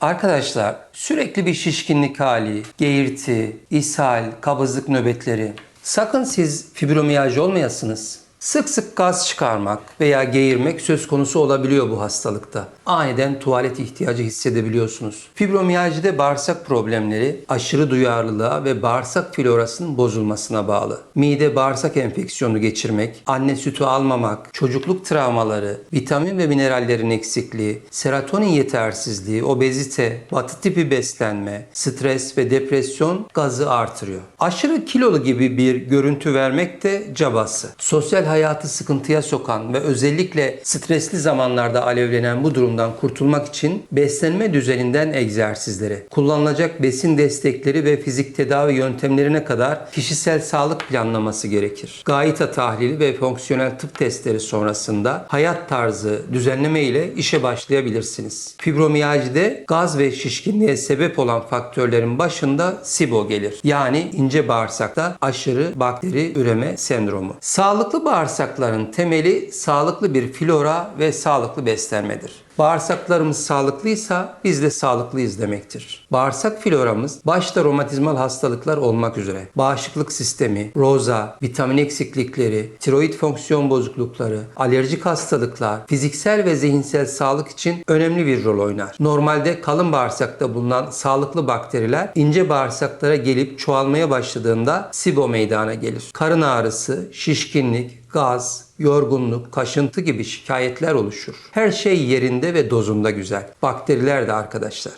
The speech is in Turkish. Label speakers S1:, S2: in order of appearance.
S1: Arkadaşlar sürekli bir şişkinlik hali, geğirti, ishal, kabızlık nöbetleri. Sakın siz fibromiyalji olmayasınız. Sık sık gaz çıkarmak veya geğirmek söz konusu olabiliyor bu hastalıkta. Aniden tuvalet ihtiyacı hissedebiliyorsunuz. Fibromiyajide bağırsak problemleri aşırı duyarlılığa ve bağırsak florasının bozulmasına bağlı. Mide bağırsak enfeksiyonu geçirmek, anne sütü almamak, çocukluk travmaları, vitamin ve minerallerin eksikliği, serotonin yetersizliği, obezite, batı tipi beslenme, stres ve depresyon gazı artırıyor. Aşırı kilolu gibi bir görüntü vermek de cabası. Sosyal hayatı sıkıntıya sokan ve özellikle stresli zamanlarda alevlenen bu durumdan kurtulmak için beslenme düzeninden egzersizlere, kullanılacak besin destekleri ve fizik tedavi yöntemlerine kadar kişisel sağlık planlaması gerekir. Gayita tahlili ve fonksiyonel tıp testleri sonrasında hayat tarzı düzenleme ile işe başlayabilirsiniz. Fibromiyajide gaz ve şişkinliğe sebep olan faktörlerin başında SIBO gelir. Yani ince bağırsakta aşırı bakteri üreme sendromu. Sağlıklı bağırsakların temeli sağlıklı bir flora ve sağlıklı beslenmedir. Bağırsaklarımız sağlıklıysa biz de sağlıklıyız demektir. Bağırsak floramız başta romatizmal hastalıklar olmak üzere bağışıklık sistemi, roza, vitamin eksiklikleri, tiroid fonksiyon bozuklukları, alerjik hastalıklar, fiziksel ve zihinsel sağlık için önemli bir rol oynar. Normalde kalın bağırsakta bulunan sağlıklı bakteriler ince bağırsaklara gelip çoğalmaya başladığında SIBO meydana gelir. Karın ağrısı, şişkinlik, gaz, yorgunluk, kaşıntı gibi şikayetler oluşur. Her şey yerinde ve dozunda güzel. Bakteriler de arkadaşlar.